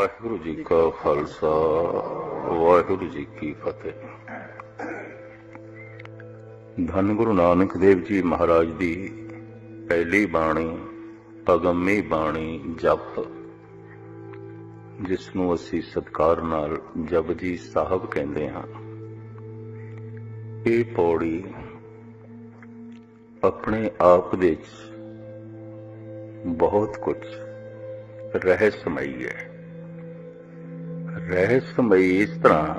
ਵਾਹਿਗੁਰੂ ਜੀ ਕਾ ਖਾਲਸਾ, ਵਾਹਿਗੁਰੂ ਜੀ ਕੀ ਫਤਿਹ। ਧੰਨ ਗੁਰੂ ਨਾਨਕ ਦੇਵ ਜੀ ਮਹਾਰਾਜ ਦੀ ਪਹਿਲੀ ਬਾਣੀ, ਅਗੰਮੀ ਬਾਣੀ ਜਪ, ਜਿਸ ਨੂੰ ਅਸੀਂ ਸਤਕਾਰ ਨਾਲ ਜਪਜੀ ਸਾਹਿਬ ਕਹਿੰਦੇ ਹਾਂ। ਇਹ ਪੌੜੀ ਆਪਣੇ ਆਪ ਦੇ ਵਿੱਚ ਬਹੁਤ ਕੁਝ ਰਹੱਸਮਈ ਹੈ। ਰਹੱਸਮਈ ਇਸ ਤਰ੍ਹਾਂ,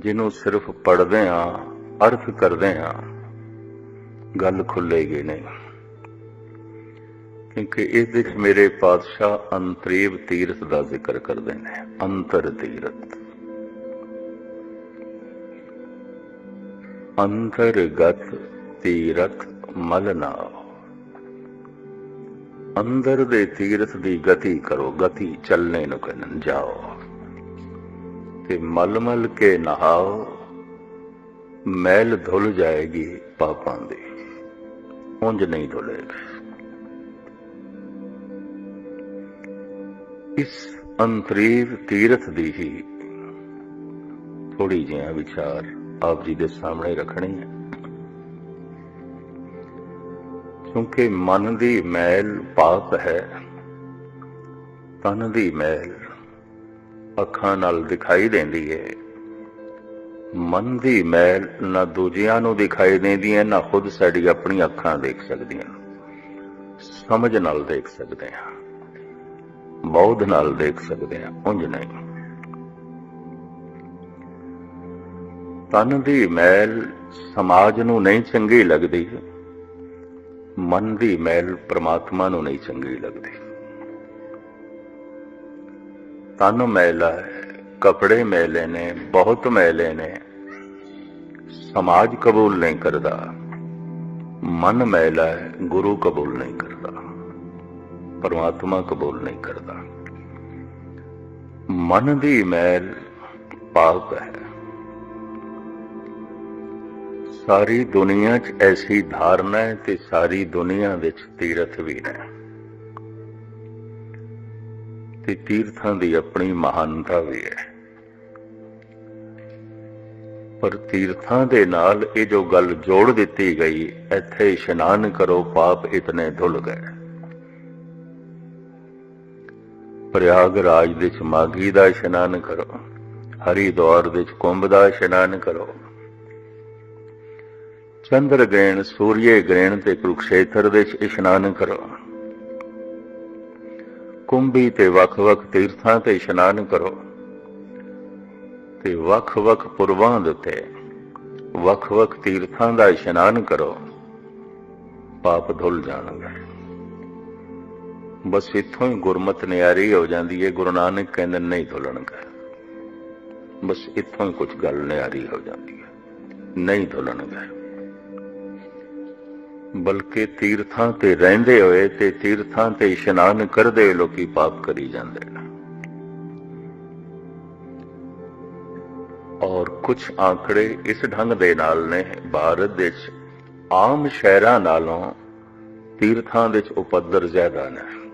ਜਿਹਨੂੰ ਸਿਰਫ ਪੜ੍ਹਦੇ ਆ, ਅਰਥ ਕਰਦੇ ਆ, ਗੱਲ ਖੁੱਲੇਗੀ ਨਹੀਂ ਕਿਉਂਕਿ ਇਸ ਵਿੱਚ ਮੇਰੇ ਪਾਤਸ਼ਾਹ ਅੰਤਰੀਵ ਤੀਰਥ ਦਾ ਜ਼ਿਕਰ ਕਰਦੇ ਨੇ, ਅੰਤਰ ਤੀਰਥ। ਅੰਤਰਗਤ ਤੀਰਥ ਮਲਨਾ ਅੰਦਰ ਦੇ ਤੀਰਥ ਦੀ ਗਤੀ ਕਰੋ, ਗਤੀ ਚੱਲਣੇ ਨੂੰ ਕਹਿੰਨ ਜਾਓ। ਤੇ ਮਲ ਮਲ ਕੇ ਨਹਾਓ, ਮੈਲ ਧੁਲ ਜਾਏਗੀ ਪਾਪਾਂ ਦੀ, ਉਂਝ ਨਹੀਂ ਧੁਲੇਗੀ। ਇਸ ਅੰਤਰੀਵ ਤੀਰਥ ਦੀ ਹੀ ਥੋੜੀ ਜਿਹਾ ਵਿਚਾਰ ਆਪ ਜੀ ਦੇ ਸਾਹਮਣੇ ਰੱਖਣੀ ਹੈ। ਕਿਉਂਕਿ ਮਨ ਦੀ ਮੈਲ ਪਾਪ ਹੈ, ਤਨ ਦੀ ਮੈਲ ਅੱਖਾਂ ਨਾਲ ਦਿਖਾਈ ਦਿੰਦੀ ਹੈ ਮਨ ਦੀ ਮੈਲ ਨਾ ਦੂਜਿਆਂ ਨੂੰ ਦਿਖਾਈ ਦਿੰਦੀ ਹੈ ਨਾ ਖੁਦ ਸਾਡੀ ਆਪਣੀ ਅੱਖਾਂ ਦੇਖ ਸਕਦੀਆਂ। ਸਮਝ ਨਾਲ ਦੇਖ ਸਕਦੇ ਹਾਂ। ਬੌਧ ਨਾਲ ਦੇਖ ਸਕਦੇ ਹਾਂ, ਉਂਝ ਨਹੀਂ। ਤਨ ਦੀ ਮੈਲ ਸਮਾਜ ਨੂੰ ਨਹੀਂ ਚੰਗੀ ਲੱਗਦੀ। ਮਨ ਦੀ ਮੈਲ ਪ੍ਰਮਾਤਮਾ ਨੂੰ ਨਹੀਂ ਚੰਗੀ ਲੱਗਦੀ। ਤਨ ਮੈਲਾ ਹੈ, ਕਪੜੇ ਮੈਲੇ ਨੇ, ਬਹੁਤ ਮੈਲੇ ਨੇ। ਸਮਾਜ ਕਬੂਲ ਨਹੀਂ ਕਰਦਾ, ਮਨ ਮੈਲਾ ਹੈ, ਗੁਰੂ ਕਬੂਲ ਨਹੀਂ ਕਰਦਾ, ਪਰਮਾਤਮਾ ਕਬੂਲ ਨਹੀਂ ਕਰਦਾ। ਮਨ ਦੀ ਮੈਲ ਪਾਪ ਹੈ। ਸਾਰੀ ਦੁਨੀਆ 'ਚ ਐਸੀ ਧਾਰਨਾ ਹੈ ਤੇ ਸਾਰੀ ਦੁਨੀਆ ਵਿੱਚ ਤੀਰਥ ਵੀ ਨੇ। ਤੇ ਤੀਰਥਾਂ ਦੀ ਆਪਣੀ ਮਹਾਨਤਾ ਵੀ ਹੈ। ਪਰ ਤੀਰਥਾਂ ਦੇ ਨਾਲ ਇਹ ਜੋ ਗੱਲ ਜੋੜ ਦਿੱਤੀ ਗਈ, ਇੱਥੇ ਇਸ਼ਨਾਨ ਕਰੋ, ਪਾਪ ਇਤਨੇ ਧੁਲ ਗਏ। ਪ੍ਰਯਾਗਰਾਜ ਦੇ ਚ ਮਾਗੀ ਦਾ ਇਸ਼ਨਾਨ ਕਰੋ, ਹਰੀਦੁਆਰ ਵਿੱਚ ਕੁੰਭ ਦਾ ਇਸ਼ਨਾਨ ਕਰੋ। ਚੰਦਰ ਗ੍ਰਹਿਣ ਸੂਰਯ ਗ੍ਰਹਿਣ ਤੇ ਕੁਰੂਕਸ਼ੇਤਰ ਦੇ ਚ ਇਸ਼ਨਾਨ ਕਰੋ। ਕੁੰਭੀ ਤੇ ਵੱਖ-ਵੱਖ ਤੀਰਥਾਂ ਤੇ ਇਸ਼ਨਾਨ ਕਰੋ। ਤੇ ਵੱਖ-ਵੱਖ ਪੁਰਵਾਂ ਦੇ ਉੱਤੇ ਵੱਖ-ਵੱਖ ਤੀਰਥਾਂ ਦਾ ਇਸ਼ਨਾਨ ਕਰੋ। ਪਾਪ ਧੁੱਲ ਜਾਣਗੇ। ਬਸ ਇੱਥੋਂ ਹੀ ਗੁਰਮਤ ਨਿਆਰੀ ਹੋ ਜਾਂਦੀ ਹੈ ਗੁਰੂ ਨਾਨਕ ਕਹਿੰਦੇ ਨਹੀਂ ਧੁੱਲਣਗੇ। ਬਸ ਇੱਥੋਂ ਹੀ ਕੁਝ ਗੱਲ ਨਿਆਰੀ ਹੋ ਜਾਂਦੀ ਹੈ ਨਹੀਂ ਧੁੱਲਣਗੇ। ਬਲਕਿ ਤੀਰਥਾਂ ਤੇ ਰਹਿੰਦੇ ਹੋਏ ਤੇ ਤੀਰਥਾਂ ਤੇ ਇਸ਼ਨਾਨ ਕਰਦੇ ਹੋਏ ਲੋਕੀ ਪਾਪ ਕਰੀ ਜਾਂਦੇ ਨੇ। ਔਰ ਕੁਝ ਆંકੜੇ ਇਸ ਢੰਗ ਦੇ ਨਾਲ ਨੇ, ਭਾਰਤ ਵਿੱਚ ਆਮ ਸ਼ਹਿਰਾਂ ਨਾਲੋਂ ਤੀਰਥਾਂ ਦੇ ਵਿੱਚ ਉਪਦਰ ਜ਼ਿਆਦਾ ਨੇ।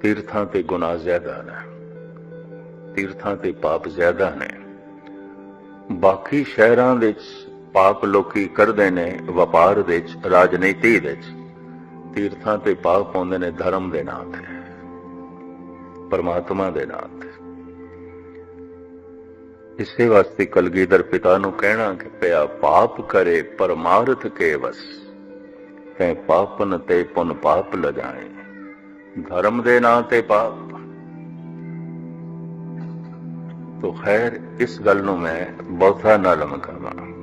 ਤੀਰਥਾਂ ਤੇ ਗੁਨਾਹ ਜ਼ਿਆਦਾ ਨੇ। ਤੀਰਥਾਂ ਤੇ ਪਾਪ ਜ਼ਿਆਦਾ ਨੇ। ਬਾਕੀ ਸ਼ਹਿਰਾਂ ਵਿੱਚ ਪਾਪ ਲੋਕੀ ਕਰਦੇ ਨੇ, ਵਪਾਰ ਵਿੱਚ, ਰਾਜਨੀਤੀ ਵਿੱਚ। ਤੀਰਥਾਂ ਤੇ ਪਾਪ ਪਾਉਂਦੇ ਨੇ, ਧਰਮ ਦੇ ਨਾਂ ਤੇ। ਪਰਮਾਤਮਾ ਦੇ ਨਾਂ ਤੇ। ਇਸੇ ਵਾਸਤੇ ਕਲਗੀਧਰ ਪਿਤਾ ਨੂੰ ਕਹਿਣਾ ਕਿ ਪਿਆ ਪਾਪ ਕਰੇ, ਪਰਮਾਰਥ ਕੇ ਵਸ। ਕੈ ਪਾਪਨ ਤੇ ਪੁਨ ਪਾਪ ਲਜਾਏ। ਧਰਮ ਦੇ ਨਾਂ ਤੇ ਪਾਪ। ਤੋ ਖੈਰ, ਇਸ ਗੱਲ ਨੂੰ ਮੈਂ ਬਹੁਤਾ ਨਾ ਲਮਕਾਵਾਂ।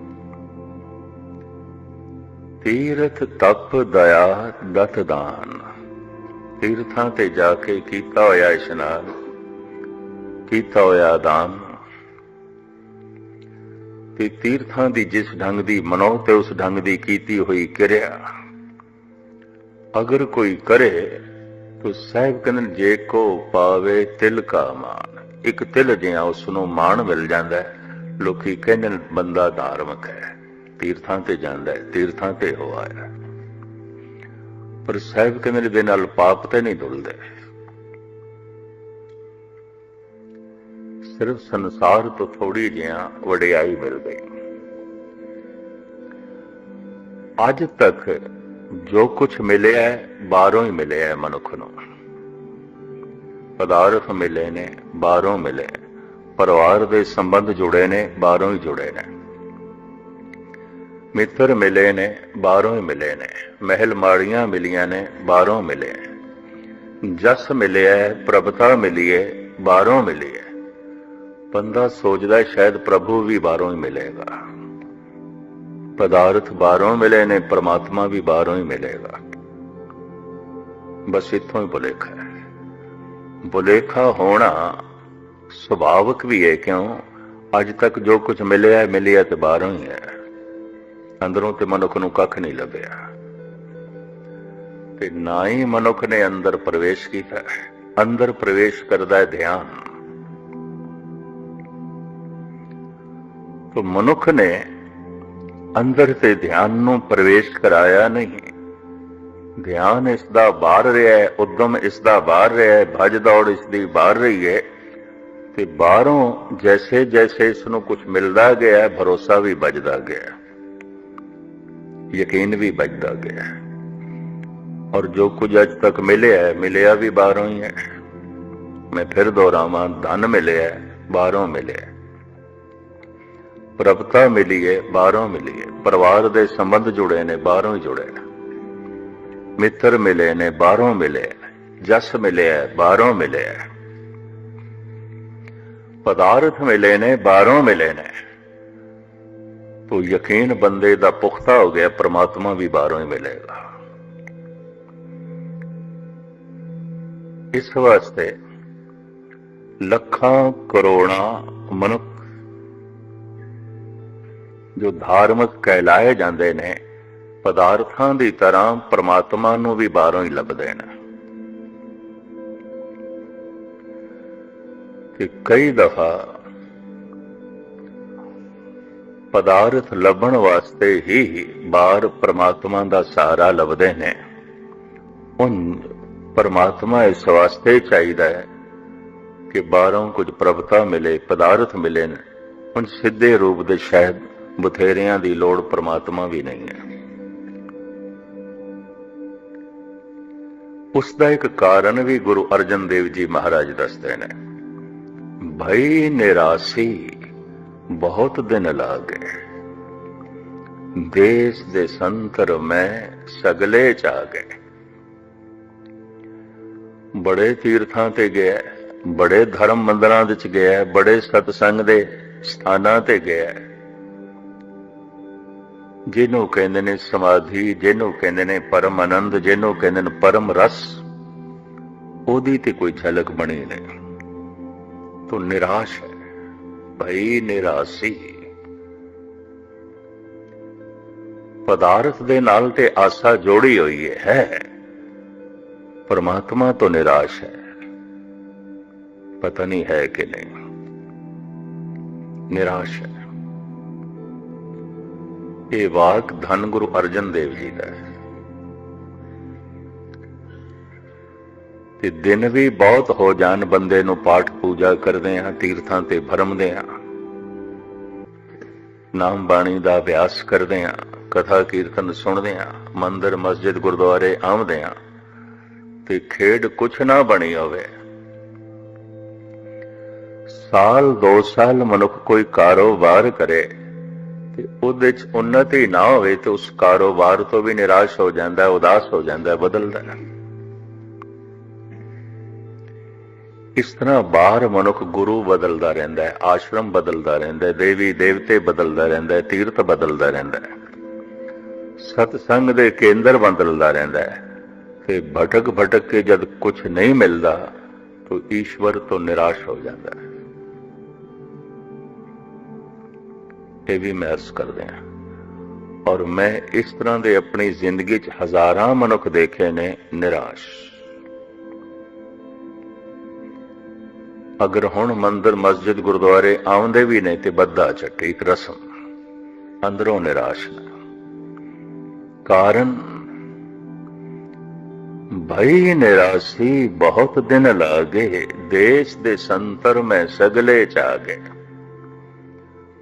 ਤੀਰਥ ਤਪ ਦਇਆ ਦਤ ਦਾਨ। ਤੀਰਥਾਂ ਤੇ ਜਾ ਕੇ ਕੀਤਾ ਹੋਇਆ ਇਸ਼ਨਾਨ, ਕੀਤਾ ਹੋਇਆ ਦਾਨ। ਤੇ ਤੀਰਥਾਂ ਦੀ ਜਿਸ ਢੰਗ ਦੀ ਮਨੋ ਤੇ ਉਸ ਢੰਗ ਦੀ ਕੀਤੀ ਹੋਈ ਕਿਰਿਆ, ਅਗਰ ਕੋਈ ਕਰੇ, ਤੋ ਸਾਹਿਬ ਕਹਿੰਦੇ ਜੇ ਕੋ ਪਾਵੇ ਤਿਲ ਕਾ ਮਾਨ। ਇੱਕ ਤਿਲ ਜਿਹਾ ਉਸ ਨੂੰ ਮਾਣ ਮਿਲ ਜਾਂਦਾ ਲੋਕੀ ਕਹਿੰਦੇ ਬੰਦਾ ਧਾਰਮਿਕ ਹੈ। ਤੀਰਥਾਂ ਤੇ ਜਾਂਦਾ ਹੈ ਤੀਰਥਾਂ ਤੇ ਹੋ ਆਇਆ ਪਰ ਸਾਹਿਬ ਕਹਿੰਦੇ ਨੇ ਦੇ ਨਾਲ ਪਾਪ ਤੇ ਨਹੀਂ ਦੁਲਦੇ ਸਿਰਫ ਸੰਸਾਰ ਤੋਂ ਥੋੜੀ ਜਿਹਾ ਵਡਿਆਈ ਮਿਲ ਗਈ। ਅੱਜ ਤੱਕ ਜੋ ਕੁਝ ਮਿਲਿਆ ਹੈ, ਬਾਹਰੋਂ ਹੀ ਮਿਲਿਆ ਹੈ ਮਨੁੱਖ ਨੂੰ। ਪਦਾਰਥ ਮਿਲੇ ਨੇ ਬਾਹਰੋਂ ਮਿਲੇ। ਪਰਿਵਾਰ ਦੇ ਸੰਬੰਧ ਜੁੜੇ ਨੇ ਬਾਹਰੋਂ ਹੀ ਜੁੜੇ ਨੇ। ਮਿੱਤਰ ਮਿਲੇ ਨੇ ਬਾਹਰੋਂ ਹੀ ਮਿਲੇ ਨੇ। ਮਹਿਲ ਮਾੜੀਆਂ ਮਿਲੀਆਂ ਨੇ ਬਾਹਰੋਂ ਮਿਲੇ। ਜਸ ਮਿਲਿਆ ਹੈ, ਪ੍ਰਭਤਾ ਮਿਲੀਏ ਬਾਹਰੋਂ ਮਿਲੀ ਹੈ ਬੰਦਾ ਸੋਚਦਾ ਸ਼ਾਇਦ ਪ੍ਰਭੂ ਵੀ ਬਾਹਰੋਂ ਹੀ ਮਿਲੇਗਾ। ਪਦਾਰਥ ਬਾਹਰੋਂ ਮਿਲੇ ਨੇ ਪ੍ਰਮਾਤਮਾ ਵੀ ਬਾਹਰੋਂ ਹੀ ਮਿਲੇਗਾ। ਬਸ ਇੱਥੋਂ ਹੀ ਭੁਲੇਖਾ ਹੈ। ਭੁਲੇਖਾ ਹੋਣਾ ਸੁਭਾਵਿਕ ਵੀ ਹੈ ਕਿਉਂ? ਅੱਜ ਤੱਕ ਜੋ ਕੁਝ ਮਿਲਿਆ ਹੈ, ਮਿਲਿਆ ਤੇ ਬਾਹਰੋਂ ਹੀ ਹੈ। ਅੰਦਰੋਂ ਤੇ ਮਨੁੱਖ ਨੂੰ ਕੱਖ ਨਹੀਂ ਲੱਭਿਆ। ਤੇ ਨਾ ਹੀ ਮਨੁੱਖ ਨੇ ਅੰਦਰ ਪ੍ਰਵੇਸ਼ ਕੀਤਾ ਹੈ। ਅੰਦਰ ਪ੍ਰਵੇਸ਼ ਕਰਦਾ ਹੈ ਧਿਆਨ। ਤੋ ਮਨੁੱਖ ਨੇ ਅੰਦਰ ਤੇ ਧਿਆਨ ਨੂੰ ਪ੍ਰਵੇਸ਼ ਕਰਾਇਆ ਨਹੀਂ। ਧਿਆਨ ਇਸ ਦਾ ਬਾਹਰ ਰਿਹਾ ਹੈ, ਉਦਮ ਇਸ ਦਾ ਬਾਹਰ ਰਿਹਾ ਹੈ, ਭਜ ਦੌੜ ਇਸ ਦੀ ਬਾਹਰ ਰਹੀ ਹੈ। ਤੇ ਬਾਹਰੋਂ ਜੈਸੇ ਜੈਸੇ ਇਸ ਨੂੰ ਕੁਝ ਮਿਲਦਾ ਗਿਆ ਭਰੋਸਾ ਵੀ ਵੱਜਦਾ ਗਿਆ ਯਕੀਨ ਵੀ ਬਚਦਾ ਗਿਆ ਔਰ ਜੋ ਕੁਝ ਅੱਜ ਤੱਕ ਮਿਲਿਆ ਮਿਲਿਆ ਵੀ ਬਾਹਰੋਂ ਹੀ ਹੈ। ਮੈਂ ਫਿਰ ਦੁਹਰਾਵਾਂ, ਧਨ ਮਿਲਿਆ ਬਾਹਰੋਂ ਮਿਲਿਆ ਪ੍ਰਭਤਾ ਮਿਲੀ ਹੈ, ਬਾਹਰੋਂ ਮਿਲੀ ਹੈ। ਪਰਿਵਾਰ ਦੇ ਸੰਬੰਧ ਜੁੜੇ ਨੇ, ਬਾਹਰੋਂ ਹੀ ਜੁੜੇ ਨੇ। ਮਿੱਤਰ ਮਿਲੇ ਨੇ, ਬਾਹਰੋਂ ਮਿਲੇ ਜਸ ਮਿਲਿਆ ਬਾਹਰੋਂ ਮਿਲਿਆ ਪਦਾਰਥ ਮਿਲੇ ਨੇ, ਬਾਹਰੋਂ ਮਿਲੇ ਨੇ। ਤੋ ਯਕੀਨ ਬੰਦੇ ਦਾ ਪੁਖਤਾ ਹੋ ਗਿਆ, ਪ੍ਰਮਾਤਮਾ ਵੀ ਬਾਹਰੋਂ ਹੀ ਮਿਲੇਗਾ। ਇਸ ਵਾਸਤੇ ਲੱਖਾਂ ਕਰੋੜਾਂ ਮਨੁੱਖ ਜੋ ਧਾਰਮਿਕ ਕਹਿਲਾਏ ਜਾਂਦੇ ਨੇ, ਪਦਾਰਥਾਂ ਦੀ ਤਰ੍ਹਾਂ ਪ੍ਰਮਾਤਮਾ ਨੂੰ ਵੀ ਬਾਹਰੋਂ ਹੀ ਲੱਭਦੇ ਨੇ। ਕਿ ਕਈ ਦਫਾ ਪਦਾਰਥ ਲੱਭਣ ਵਾਸਤੇ ਹੀ ਬਾਹਰ ਪ੍ਰਮਾਤਮਾ ਦਾ ਸਹਾਰਾ ਲੱਭਦੇ ਨੇ। ਉਨ ਪਰਮਾਤਮਾ ਇਸ ਵਾਸਤੇ ਚਾਹੀਦਾ ਹੈ ਕਿ ਬਾਹਰੋਂ ਕੁਝ ਪ੍ਰਭਤਾ ਮਿਲੇ, ਪਦਾਰਥ ਮਿਲੇ ਨੇ। ਹੁਣ ਸਿੱਧੇ ਰੂਪ ਦੇ ਸ਼ਾਇਦ ਬਥੇਰਿਆਂ ਦੀ ਲੋੜ ਪ੍ਰਮਾਤਮਾ ਵੀ ਨਹੀਂ ਹੈ। ਉਸ ਦਾ ਇੱਕ ਕਾਰਨ ਵੀ ਗੁਰੂ ਅਰਜਨ ਦੇਵ ਜੀ ਮਹਾਰਾਜ ਦੱਸਦੇ ਨੇ। ਭਈ ਨਿਰਾਸੀ ਬਹੁਤ ਦਿਨ ਲਾਗੇ ਦੇਸ ਦੇ ਸੰਤਰ ਮੈਂ ਸਗਲੇ ਚਾ ਗਏ। ਬੜੇ ਤੀਰਥਾਂ ਤੇ ਗਿਆ, ਬੜੇ ਧਰਮ ਮੰਦਰਾਂ ਵਿੱਚ ਗਿਆ, ਬੜੇ ਸਤਸੰਗ ਦੇ ਸਥਾਨਾਂ ਤੇ ਗਿਆ। ਜਿਹਨੂੰ ਕਹਿੰਦੇ ਨੇ ਸਮਾਧੀ, ਜਿਹਨੂੰ ਕਹਿੰਦੇ ਨੇ ਪਰਮ ਆਨੰਦ, ਜਿਹਨੂੰ ਕਹਿੰਦੇ ਨੇ ਪਰਮ ਰਸ, ਉਹਦੀ ਤੇ ਕੋਈ ਝਲਕ ਬਣੀ ਨਹੀਂ। ਤੋ ਨਿਰਾਸ਼ ਹੈ। ਭਈ ਨਿਰਾਸੀ। ਪਦਾਰਥ ਦੇ ਨਾਲ ਤੇ ਆਸਾ ਜੋੜੀ ਹੋਈ ਹੈ। ਪਰਮਾਤਮਾ ਤੋਂ ਨਿਰਾਸ਼ ਹੈ। ਪਤਾ ਨਹੀਂ ਹੈ ਕਿ ਨਹੀਂ। ਨਿਰਾਸ਼ ਹੈ। ਇਹ ਵਾਕ ਧੰਨ ਗੁਰੂ ਅਰਜਨ ਦੇਵ ਜੀ ਦਾ ਹੈ। ਤੇ ਦਿਨ ਵੀ ਬਹੁਤ ਹੋ ਜਾਣ, ਬੰਦੇ ਨੂੰ ਪਾਠ ਪੂਜਾ ਕਰਦੇ ਆ ਤੀਰਥਾਂ ਤੇ ਭਰਮਦੇ ਆ ਨਾਮ ਬਾਣੀ ਦਾ ਅਭਿਆਸ ਕਰਦੇ ਆ, ਕਥਾ ਕੀਰਤਨ ਸੁਣਦੇ ਆ, ਮੰਦਰ, ਮਸਜਿਦ, ਗੁਰਦੁਆਰੇ ਆਉਂਦੇ ਆ, ਤੇ ਖੇਡ ਕੁਛ ਨਾ ਬਣੀ ਹੋਵੇ। ਸਾਲ, ਦੋ ਸਾਲ ਮਨੁੱਖ ਕੋਈ ਕਾਰੋਬਾਰ ਕਰੇ, ਤੇ ਉਹਦੇ ਚ ਉન્નਤੀ ਨਾ ਹੋਵੇ ਤੇ ਉਸ ਕਾਰੋਬਾਰ ਤੋਂ ਵੀ ਨਿਰਾਸ਼ ਹੋ ਜਾਂਦਾ, ਉਦਾਸ ਹੋ ਜਾਂਦਾ, ਬਦਲਦਾ ਇਸ ਤਰ੍ਹਾਂ ਬਾਹਰ ਮਨੁੱਖ ਗੁਰੂ ਬਦਲਦਾ ਰਹਿੰਦਾ ਹੈ, ਆਸ਼ਰਮ ਬਦਲਦਾ ਰਹਿੰਦਾ ਹੈ, ਦੇਵੀ ਦੇਵਤੇ ਬਦਲਦਾ ਰਹਿੰਦਾ ਹੈ, ਤੀਰਥ ਬਦਲਦਾ ਰਹਿੰਦਾ ਹੈ। ਸਤਸੰਗ ਦੇ ਕੇਂਦਰ ਬਦਲਦਾ ਰਹਿੰਦਾ ਹੈ। ਤੇ ਭਟਕ ਭਟਕ ਕੇ ਜਦ ਕੁਝ ਨਹੀਂ ਮਿਲਦਾ, ਤਾਂ ਈਸ਼ਵਰ ਤੋਂ ਨਿਰਾਸ਼ ਹੋ ਜਾਂਦਾ ਹੈ। ਇਹ ਵੀ ਮੈਂ ਅਰਜ਼ ਕਰਦੇ ਹਾਂ। ਔਰ ਮੈਂ ਇਸ ਤਰ੍ਹਾਂ ਦੇ ਆਪਣੀ ਜ਼ਿੰਦਗੀ 'ਚ ਹਜ਼ਾਰਾਂ ਮਨੁੱਖ ਦੇਖੇ ਨੇ ਨਿਰਾਸ਼। ਅਗਰ ਹੁਣ ਮੰਦਰ ਮਸਜਿਦ ਗੁਰਦੁਆਰੇ ਆਉਂਦੇ ਵੀ ਨੇ ਤੇ ਬੱਦਾ ਚੱਟੇ ਇੱਕ ਰਸਮ, ਅੰਦਰੋਂ ਨਿਰਾਸ਼ ਨੇ। ਕਾਰਨ? ਭਈ ਨਿਰਾਸੀ ਬਹੁਤ ਦਿਨ ਲਾਗੇ, ਦੇਸ਼ ਦੇ ਸੰਤਰ ਮੈਂ ਸਗਲੇ ਚ ਆ ਗਏ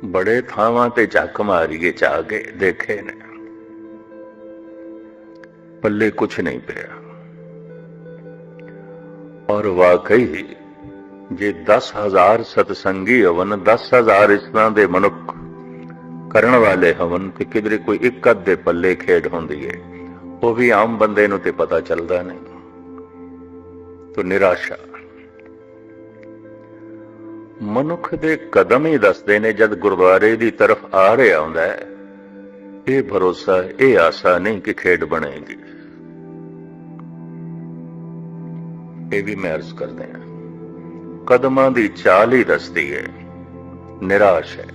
ਬੜੇ ਥਾਵਾਂ ਤੇ ਝੱਕ ਮਾਰੀਏ ਚ ਆ ਗਏ ਦੇਖੇ ਨੇ। ਪੱਲੇ ਕੁਛ ਨਹੀਂ ਪਿਆ। ਔਰ ਵਾਕਈ ਜੇ 10000 ਸਤਸੰਗੀ ਹਵਨ 10000 ਇਸ ਤਰ੍ਹਾਂ ਦੇ ਮਨੁੱਖ ਕਰਨ ਵਾਲੇ ਹਵਨ ਤੇ ਕਿਧਰੇ ਕੋਈ ਇੱਕ ਅੱਧ ਦੇ ਪੱਲੇ ਖੇਡ ਹੁੰਦੀ ਏ। ਉਹ ਵੀ ਆਮ ਬੰਦੇ ਨੂੰ ਤੇ ਪਤਾ ਚੱਲਦਾ ਨਹੀਂ। ਤੋ ਨਿਰਾਸ਼ਾ। ਮਨੁੱਖ ਦੇ ਕਦਮ ਹੀ ਦੱਸਦੇ ਨੇ, ਜਦ ਗੁਰਦੁਆਰੇ ਦੀ ਤਰਫ ਆ ਰਿਹਾ ਹੁੰਦਾ ਹੈ, ਇਹ ਭਰੋਸਾ, ਇਹ ਆਸਾ ਨਹੀਂ ਕਿ ਖੇਡ ਬਣੇਗੀ। ਇਹ ਵੀ ਮੈਂ ਅਰਜ਼ ਕਰਦੇ ਹਾਂ। ਕਦਮਾਂ ਦੀ ਚਾਲ ਹੀ ਦੱਸਦੀ ਹੈ ਨਿਰਾਸ਼ ਹੈ।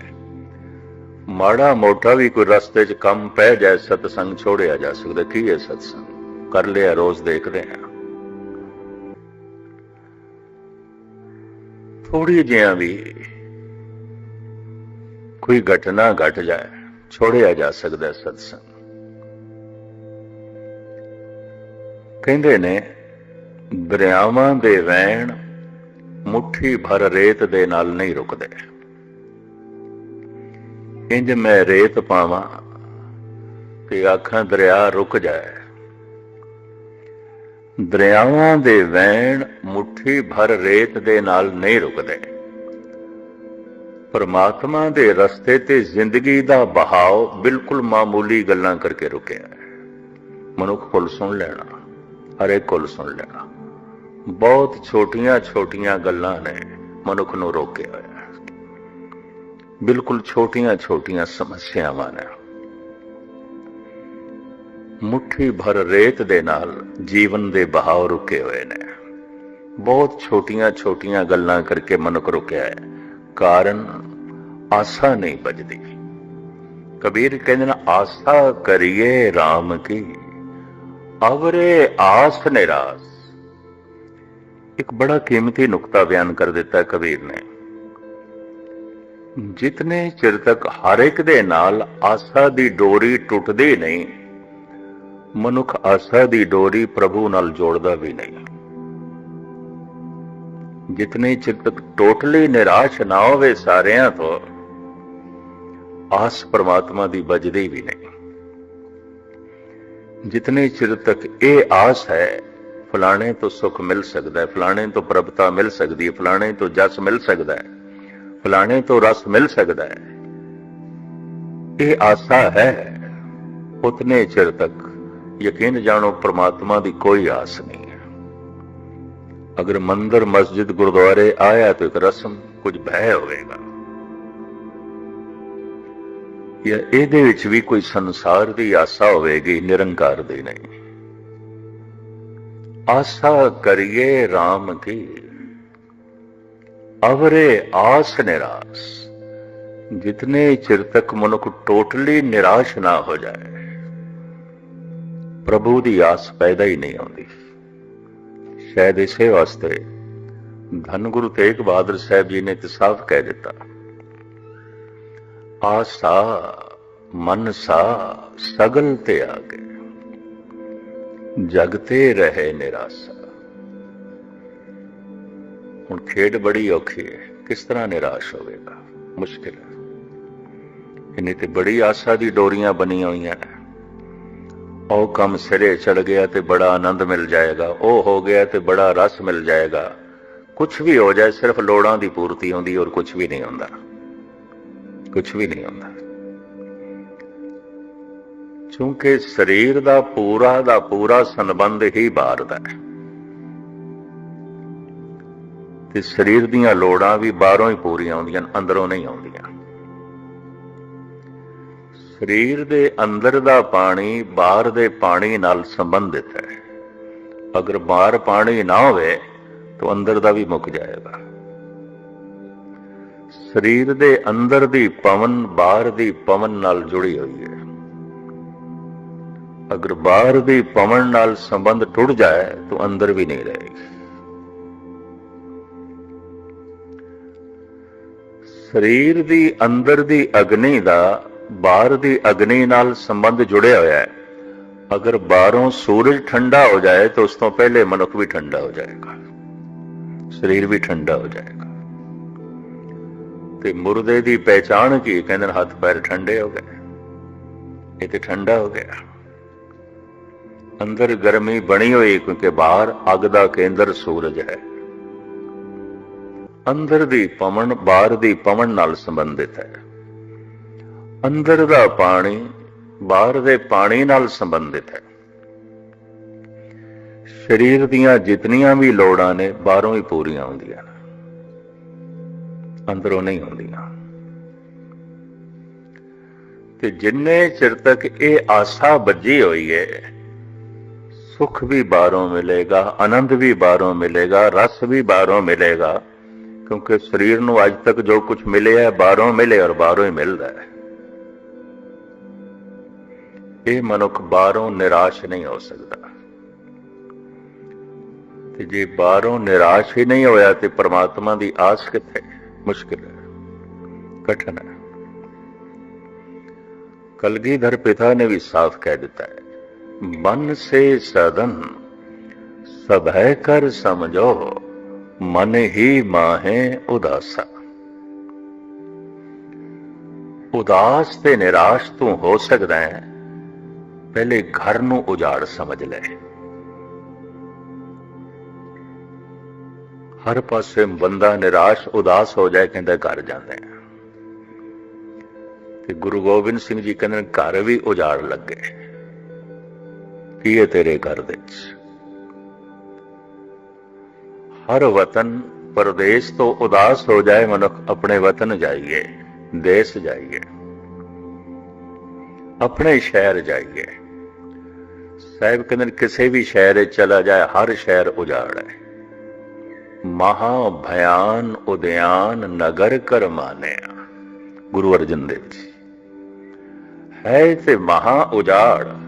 ਮਾੜਾ ਮੋਟਾ ਵੀ ਕੋਈ ਰਸਤੇ 'ਚ ਕੰਮ ਪੈ ਜਾਏ, ਸਤਸੰਗ ਛੋੜਿਆ ਜਾ ਸਕਦਾ। ਕੀ ਹੈ ਸਤਸੰਗ? ਕਰ ਲਿਆ, ਰੋਜ਼ ਦੇਖਦੇ ਹਾਂ ਥੋੜੀ ਜਿਹਾ ਵੀ ਕੋਈ ਘਟਨਾ ਘਟ ਜਾਏ, ਛੋੜਿਆ ਜਾ ਸਕਦਾ ਸਤਸੰਗ। ਕਹਿੰਦੇ ਨੇ ਦਰਿਆਵਾਂ ਦੇ ਵਹਿਣ ਮੁਠੀ ਭਰ ਰੇਤ ਦੇ ਨਾਲ ਨਹੀਂ ਰੁਕਦੇ। ਇੰਜ ਮੈਂ ਰੇਤ ਪਾਵਾਂ ਤੇ ਆਖਾਂ ਦਰਿਆ ਰੁਕ ਜਾਏ। ਦਰਿਆਵਾਂ ਦੇ ਵਹਿਣ ਮੁਠੀ ਭਰ ਰੇਤ ਦੇ ਨਾਲ ਨਹੀਂ ਰੁਕਦੇ। ਪਰਮਾਤਮਾ ਦੇ ਰਸਤੇ ਤੇ ਜ਼ਿੰਦਗੀ ਦਾ ਬਹਾਵ ਬਿਲਕੁਲ ਮਾਮੂਲੀ ਗੱਲਾਂ ਕਰਕੇ ਰੁਕਿਆ ਮਨੁੱਖ ਕੋਲ ਸੁਣ ਲੈਣਾ ਹਰੇ ਕੋਲ ਸੁਣ ਲੈਣਾ। ਬਹੁਤ ਛੋਟੀਆਂ ਛੋਟੀਆਂ ਗੱਲਾਂ ਨੇ ਮਨੁੱਖ ਨੂੰ ਰੋਕਿਆ ਹੋਇਆ। ਬਿਲਕੁਲ ਛੋਟੀਆਂ ਛੋਟੀਆਂ ਸਮੱਸਿਆਵਾਂ ਨੇ। ਮੁਠੀ ਭਰ ਰੇਤ ਦੇ ਨਾਲ ਜੀਵਨ ਦੇ ਬਹਾਵ ਰੁਕੇ ਹੋਏ ਨੇ। ਬਹੁਤ ਛੋਟੀਆਂ ਛੋਟੀਆਂ ਗੱਲਾਂ ਕਰਕੇ ਮਨੁੱਖ ਰੁਕਿਆ ਹੈ। ਕਾਰਨ ਆਸਾ ਨਹੀਂ ਬਜਦੀ ਕਬੀਰ ਕਹਿੰਦੇ ਨੇ, ਆਸਾ ਕਰੀਏ RAM ਕੀ, ਅਵਰੇ ਆਸ ਨਿਰਾਸ। ਇੱਕ ਬੜਾ ਕੀਮਤੀ ਨੁਕਤਾ ਬਿਆਨ ਕਰ ਦਿੱਤਾ ਕਬੀਰ ਨੇ। ਜਿਤਨੇ ਚਿਰ ਤੱਕ ਹਰ ਇੱਕ ਦੇ ਨਾਲ ਆਸਾ ਦੀ ਡੋਰੀ ਟੁੱਟਦੀ ਨਹੀਂ, ਮਨੁੱਖ ਆਸਾ ਦੀ ਡੋਰੀ ਪ੍ਰਭੂ ਨਾਲ ਜੋੜਦਾ ਵੀ ਨਹੀਂ। ਜਿਤਨੇ ਚਿਰ ਤੱਕ ਟੋਟਲੀ ਨਿਰਾਸ਼ ਨਾ ਹੋਵੇ ਸਾਰਿਆਂ ਤੋਂ, ਆਸ ਪਰਮਾਤਮਾ ਦੀ ਬਜਦੀ ਵੀ ਨਹੀਂ। ਜਿਤਨੇ ਚਿਰ ਤੱਕ ਇਹ ਆਸ ਹੈ ਫਲਾਣੇ ਤੋਂ ਸੁੱਖ ਮਿਲ ਸਕਦਾ ਹੈ, ਫਲਾਣੇ ਤੋਂ ਪ੍ਰਭਤਾ ਮਿਲ ਸਕਦੀ ਹੈ, ਫਲਾਣੇ ਤੋਂ ਜਸ ਮਿਲ ਸਕਦਾ ਹੈ, ਫਲਾਣੇ ਤੋਂ ਰਸ ਮਿਲ ਸਕਦਾ ਹੈ। ਇਹ ਆਸਾ ਹੈ, ਉਤਨੇ ਚਿਰ ਤੱਕ। ਯਕੀਨ ਜਾਣੋ, ਪ੍ਰਮਾਤਮਾ ਦੀ ਕੋਈ ਆਸ ਨਹੀਂ ਹੈ। ਅਗਰ ਮੰਦਰ, ਮਸਜਿਦ, ਗੁਰਦੁਆਰੇ ਆਇਆ ਤਾਂ ਇੱਕ ਰਸਮ ਕੁਝ ਭੈ ਹੋਵੇਗਾ। ਜਾਂ ਇਹਦੇ ਵਿੱਚ ਵੀ ਕੋਈ ਸੰਸਾਰ ਦੀ ਆਸਾ ਹੋਵੇਗੀ, ਨਿਰੰਕਾਰ ਦੀ ਨਹੀਂ। ਆਸਾ ਕਰੀਏ RAM ਕੀ? ਅਵਰੇ ਆਸ ਨਿਰਾਸ। ਜਿਤਨੇ ਚਿਰ ਤੱਕ ਮਨੁੱਖ ਟੋਟਲੀ ਨਿਰਾਸ਼ ਨਾ ਹੋ ਜਾਏ, ਪ੍ਰਭੂ ਦੀ ਆਸ ਪੈਦਾ ਹੀ ਨਹੀਂ ਆਉਂਦੀ। ਸ਼ਾਇਦ ਇਸੇ ਵਾਸਤੇ ਧੰਨ ਗੁਰੂ ਤੇਗ ਬਹਾਦਰ ਸਾਹਿਬ ਜੀ ਨੇ ਤੇ ਸਾਫ਼ ਕਹਿ ਦਿੱਤਾ। ਆਸਾ ਮਨਸਾ ਸਗਲ ਤੇ ਆ ਗਏ ਜਗਤੇ ਰਹੇ ਨਿਰਾਸ਼ਾ। ਹੁਣ ਖੇਡ ਬੜੀ ਔਖੀ ਹੈ। ਕਿਸ ਤਰ੍ਹਾਂ ਨਿਰਾਸ਼ ਹੋਵੇਗਾ? ਮੁਸ਼ਕਿਲ ਹੈ। ਇਹਨੇ ਤੇ ਬੜੀ ਆਸਾ ਦੀ ਡੋਰੀਆਂ ਬਣੀਆਂ ਹੋਈਆਂ ਨੇ। ਉਹ ਕੰਮ ਸਿਰੇ ਚੜ ਗਿਆ ਤੇ ਬੜਾ ਆਨੰਦ ਮਿਲ ਜਾਏਗਾ। ਉਹ ਹੋ ਗਿਆ ਤੇ ਬੜਾ ਰਸ ਮਿਲ ਜਾਏਗਾ। ਕੁਝ ਵੀ ਹੋ ਜਾਏ, ਸਿਰਫ ਲੋੜਾਂ ਦੀ ਪੂਰਤੀ ਹੁੰਦੀ ਔਰ ਕੁਝ ਵੀ ਨਹੀਂ ਹੁੰਦਾ। ਕੁਝ ਵੀ ਨਹੀਂ ਹੁੰਦਾ। ਕਿਉਂਕਿ ਸਰੀਰ ਦਾ ਪੂਰਾ ਦਾ ਪੂਰਾ ਸੰਬੰਧ ਹੀ ਬਾਹਰ ਦਾ ਹੈ। ਤੇ ਸਰੀਰ ਦੀਆਂ ਲੋੜਾਂ ਵੀ ਬਾਹਰੋਂ ਹੀ ਪੂਰੀਆਂ ਆਉਂਦੀਆਂ ਅੰਦਰੋਂ ਨਹੀਂ ਆਉਂਦੀਆਂ। ਸਰੀਰ ਦੇ ਅੰਦਰ ਦਾ ਪਾਣੀ ਬਾਹਰ ਦੇ ਪਾਣੀ ਨਾਲ ਸੰਬੰਧਿਤ ਹੈ। ਅਗਰ ਬਾਹਰ ਪਾਣੀ ਨਾ ਹੋਵੇ, ਤਾਂ ਅੰਦਰ ਦਾ ਵੀ ਮੁੱਕ ਜਾਏਗਾ। ਸਰੀਰ ਦੇ ਅੰਦਰ ਦੀ ਪਵਨ ਬਾਹਰ ਦੀ ਪਵਨ ਨਾਲ ਜੁੜੀ ਹੋਈ ਹੈ। ਅਗਰ ਬਾਹਰ ਦੀ ਪਵਨ ਨਾਲ ਸੰਬੰਧ ਟੁੱਟ ਜਾਏ, ਤਾਂ ਅੰਦਰ ਵੀ ਨਹੀਂ ਰਹੇਗੀ। ਸਰੀਰ ਦੀ ਅੰਦਰ ਦੀ ਅਗਨੀ ਦਾ ਬਾਹਰ ਦੀ ਅਗਨੀ ਨਾਲ ਸੰਬੰਧ ਜੁੜਿਆ ਹੋਇਆ ਹੈ। ਅਗਰ ਬਾਹਰੋਂ ਸੂਰਜ ਠੰਡਾ ਹੋ ਜਾਏ, ਤਾਂ ਉਸ ਤੋਂ ਪਹਿਲੇ ਮਨੁੱਖ ਵੀ ਠੰਡਾ ਹੋ ਜਾਏਗਾ। ਸਰੀਰ ਵੀ ਠੰਡਾ ਹੋ ਜਾਏਗਾ। ਤੇ ਮੁਰਦੇ ਦੀ ਪਹਿਚਾਣ ਕੀ ਕਹਿੰਦੇ ਨੇ ਹੱਥ ਪੈਰ ਠੰਡੇ ਹੋ ਗਏ। ਇਹ ਤੇ ਠੰਡਾ ਹੋ ਗਿਆ। ਅੰਦਰ ਗਰਮੀ ਬਣੀ ਹੋਈ ਕਿਉਂਕਿ ਬਾਹਰ ਅੱਗ ਦਾ ਕੇਂਦਰ ਸੂਰਜ ਹੈ। ਅੰਦਰ ਦੀ ਪਵਨ ਬਾਹਰ ਦੀ ਪਵਨ ਨਾਲ ਸੰਬੰਧਿਤ ਹੈ। ਅੰਦਰ ਦਾ ਪਾਣੀ ਬਾਹਰ ਦੇ ਪਾਣੀ ਨਾਲ ਸੰਬੰਧਿਤ ਹੈ। ਸਰੀਰ ਦੀਆਂ ਜਿਤਨੀਆਂ ਵੀ ਲੋੜਾਂ ਨੇ ਬਾਹਰੋਂ ਹੀ ਪੂਰੀਆਂ ਹੁੰਦੀਆਂ ਨੇ। ਅੰਦਰੋਂ ਨਹੀਂ ਹੁੰਦੀਆਂ। ਤੇ ਜਿੰਨੇ ਚਿਰ ਤੱਕ ਇਹ ਆਸਾ ਬੱਜੀ ਹੋਈ ਹੈ ਸੁਖ ਵੀ ਬਾਹਰੋਂ ਮਿਲੇਗਾ, ਆਨੰਦ ਵੀ ਬਾਹਰੋਂ ਮਿਲੇਗਾ, ਰਸ ਵੀ ਬਾਹਰੋਂ ਮਿਲੇਗਾ। ਕਿਉਂਕਿ ਸਰੀਰ ਨੂੰ ਅੱਜ ਤੱਕ ਜੋ ਕੁਝ ਮਿਲਿਆ ਹੈ, ਬਾਹਰੋਂ ਮਿਲੇ ਔਰ ਬਾਹਰੋਂ ਹੀ ਮਿਲਦਾ ਹੈ। ਇਹ ਮਨੁੱਖ ਬਾਹਰੋਂ ਨਿਰਾਸ਼ ਨਹੀਂ ਹੋ ਸਕਦਾ। ਤੇ ਜੇ ਬਾਹਰੋਂ ਨਿਰਾਸ਼ ਹੀ ਨਹੀਂ ਹੋਇਆ ਤੇ ਪ੍ਰਮਾਤਮਾ ਦੀ ਆਸ ਕਿੱਥੇ? ਮੁਸ਼ਕਿਲ ਹੈ, ਕਠਨ ਹੈ। ਕਲਗੀਧਰ ਪਿਤਾ ਨੇ ਵੀ ਸਾਫ਼ ਕਹਿ ਦਿੱਤਾ ਹੈ ਮਨ ਸੇ ਸਦਨ ਸਭ ਹੈ ਕਰ ਸਮਝੋ ਮਨ ਹੀ ਮਾਹੇ ਉਦਾਸਾ। ਉਦਾਸ ਤੇ ਨਿਰਾਸ਼ ਤੂੰ ਹੋ ਸਕਦਾ ਹੈ ਪਹਿਲੇ ਘਰ ਨੂੰ ਉਜਾੜ ਸਮਝ ਲੈ। ਹਰ ਪਾਸੇ ਬੰਦਾ ਨਿਰਾਸ਼ ਉਦਾਸ ਹੋ ਜਾਏ ਕਹਿੰਦਾ ਘਰ ਜਾਂਦਾ ਤੇ ਗੁਰੂ ਗੋਬਿੰਦ ਸਿੰਘ ਜੀ ਕਹਿੰਦੇ ਨੇ, ਘਰ ਵੀ ਉਜਾੜ ਲੱਗੇ। ਕੀ ਹੈ ਤੇਰੇ ਘਰ ਦੇ ਵਿੱਚ? ਹਰ ਵਤਨ ਪਰਦੇਸ ਤੋਂ ਉਦਾਸ ਹੋ ਜਾਏ ਮਨੁੱਖ ਆਪਣੇ ਵਤਨ ਜਾਈਏ ਦੇਸ਼ ਜਾਈਏ ਆਪਣੇ ਸ਼ਹਿਰ ਜਾਈਏ। ਸਾਹਿਬ ਕਹਿੰਦੇ ਨੇ, ਕਿਸੇ ਵੀ ਸ਼ਹਿਰ ਚਲਾ ਜਾਏ ਹਰ ਸ਼ਹਿਰ ਉਜਾੜ। ਹੈ ਮਹਾ ਭਿਆਨ ਉਦਿਆਨ ਨਗਰ ਕਰ ਮਾਨਿਆ ਗੁਰੂ ਅਰਜਨ ਦੇਵ ਜੀ। ਹੈ ਤੇ ਮਹਾ ਉਜਾੜ।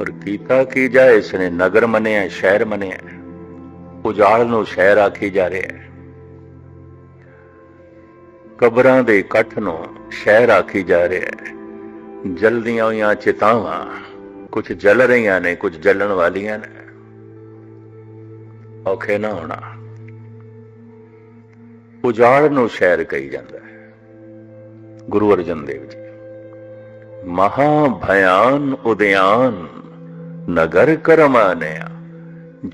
ਪਰ ਕੀਤਾ ਕੀ ਜਾਏ ਇਸ ਨੇ ਨਗਰ ਮੰਨਿਆ, ਸ਼ਹਿਰ ਮੰਨਿਆ, ਉਜਾੜ ਨੂੰ ਸ਼ਹਿਰ ਆਖੀ ਜਾ ਰਿਹਾ ਹੈ। ਕਬਰਾਂ ਦੇ ਇਕੱਠ ਨੂੰ ਸ਼ਹਿਰ ਆਖੀ ਜਾ ਰਿਹਾ ਹੈ। ਜਲਦੀਆਂ ਹੋਈਆਂ ਚਿਤਾਵਾਂ ਕੁਝ ਜਲ ਰਹੀਆਂ ਨੇ, ਕੁਝ ਜਲਣ ਵਾਲੀਆਂ ਨੇ। ਔਖੇ ਨਾ ਹੋਣਾ। ਉਜਾੜ ਨੂੰ ਸ਼ਹਿਰ ਕਹੀ ਜਾਂਦਾ ਹੈ। ਗੁਰੂ ਅਰਜਨ ਦੇਵ ਜੀ ਮਹਾ ਭਿਆਨ ਉਦਿਆਨ ਨਗਰ ਕਰਮਾਨਿਆ,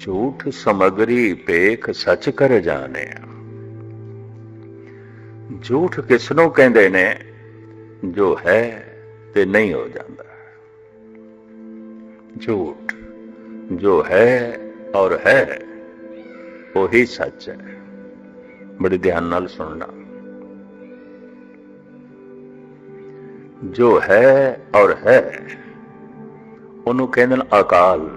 ਝੂਠ ਸਮਗਰੀ ਪੇਖ ਸੱਚ ਕਰ ਜਾਣਿਆ। ਝੂਠ ਕਿਸ ਨੂੰ ਕਹਿੰਦੇ ਨੇ? ਜੋ ਹੈ ਤੇ ਨਹੀਂ ਹੋ ਜਾਂਦਾ। ਝੂਠ ਜੋ ਹੈ ਔਰ ਹੈ, ਉਹੀ ਸੱਚ ਹੈ। ਬੜੇ ਧਿਆਨ ਨਾਲ ਸੁਣਨਾ। ਜੋ ਹੈ ਔਰ ਹੈ ਉਹਨੂੰ ਕਹਿੰਦੇ ਨੇ ਅਕਾਲ।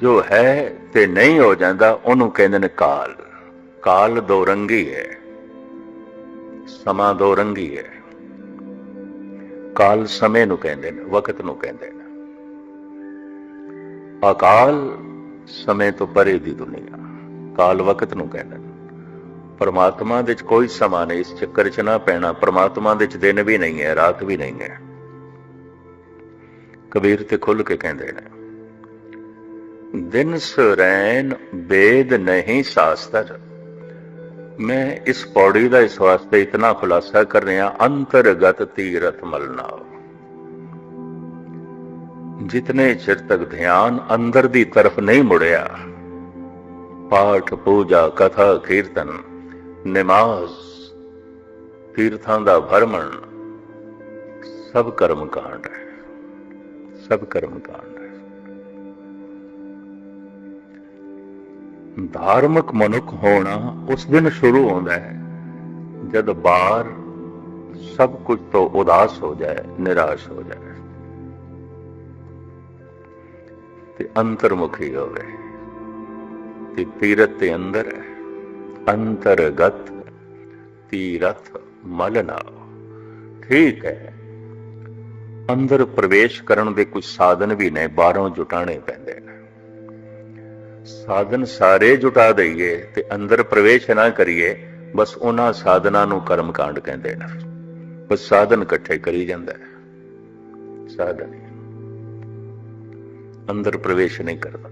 ਜੋ ਹੈ ਤੇ ਨਹੀਂ ਹੋ ਜਾਂਦਾ, ਉਹਨੂੰ ਕਹਿੰਦੇ ਨੇ ਕਾਲ। ਕਾਲ ਦੋ ਰੰਗੀ ਹੈ। ਸਮਾਂ ਦੋ ਰੰਗੀ ਹੈ। ਕਾਲ ਸਮੇਂ ਨੂੰ ਕਹਿੰਦੇ ਨੇ, ਵਕਤ ਨੂੰ ਕਹਿੰਦੇ ਨੇ। ਅਕਾਲ ਸਮੇਂ ਤੋਂ ਪਰੇ ਦੀ ਦੁਨੀਆ, ਕਾਲ ਵਕਤ ਨੂੰ ਕਹਿੰਦੇ ਨੇ। ਪਰਮਾਤਮਾ ਦੇ ਵਿੱਚ ਕੋਈ ਸਮਾਂ ਨਹੀਂ, ਇਸ ਚੱਕਰ 'ਚ ਨਾ ਪੈਣਾ, ਪਰਮਾਤਮਾ ਦੇ ਵਿੱਚ ਦਿਨ ਵੀ ਨਹੀਂ ਹੈ, ਰਾਤ ਵੀ ਨਹੀਂ ਹੈ। ਕਬੀਰ ਤੇ ਖੁੱਲ ਕੇ ਕਹਿੰਦੇ ਨੇ, ਦਿਨ ਸੁਰੈਨ ਵੇਦ ਨਹੀਂ ਸ਼ਾਸਤਰ। ਮੈਂ ਇਸ ਪੌੜੀ ਦਾ ਇਸ ਵਾਸਤੇ ਇਤਨਾ ਖੁਲਾਸਾ ਕਰ ਰਿਹਾ, ਅੰਤਰਗਤ ਤੀਰਥ ਮਲਨਾ ਜਿਤਨੇ ਚਿਰ ਤੱਕ ਧਿਆਨ ਅੰਦਰ ਦੀ ਤਰਫ ਨਹੀਂ ਮੁੜਿਆ, ਪਾਠ, ਪੂਜਾ, ਕਥਾ, ਕੀਰਤਨ, ਨਮਾਜ਼, ਤੀਰਥਾਂ ਦਾ ਭਰਮਣ, ਸਭ ਕਰਮ ਕਾਂਡ ਹੈ। ਸਭ ਕਰਮ ਕਾਂਡ ਧਾਰਮਿਕ ਮਨੁੱਖ ਹੋਣਾ ਉਸ ਦਿਨ ਸ਼ੁਰੂ ਹੁੰਦਾ ਹੈ, ਜਦ ਬਾਹਰ ਸਭ ਕੁਝ ਤੋਂ ਉਦਾਸ ਹੋ ਜਾਏ, ਨਿਰਾਸ਼ ਹੋ ਜਾਏ। ਤੇ ਅੰਤਰਮੁਖੀ ਹੋਵੇ। ਤੇ ਤੀਰਥ ਤੇ ਅੰਦਰ ਅੰਤਰਗਤ ਤੀਰਥ ਮਲਨਾ ਠੀਕ ਹੈ। ਅੰਦਰ ਪ੍ਰਵੇਸ਼ ਕਰਨ ਦੇ ਕੁਝ ਸਾਧਨ ਵੀ ਨੇ, ਬਾਹਰੋਂ ਜੁਟਾਣੇ ਪੈਂਦੇ ਨੇ। ਸਾਧਨ ਸਾਰੇ ਜੁਟਾ ਦਈਏ ਤੇ ਅੰਦਰ ਪ੍ਰਵੇਸ਼ ਨਾ ਕਰੀਏ, ਬਸ ਉਹਨਾਂ ਸਾਧਨਾਂ ਨੂੰ ਕਰਮ ਕਾਂਡ ਕਹਿੰਦੇ ਨੇ। ਬਸ ਸਾਧਨ ਇਕੱਠੇ ਕਰੀ ਜਾਂਦਾ ਹੈ। ਸਾਧਨ ਅੰਦਰ ਪ੍ਰਵੇਸ਼ ਨਹੀਂ ਕਰਦਾ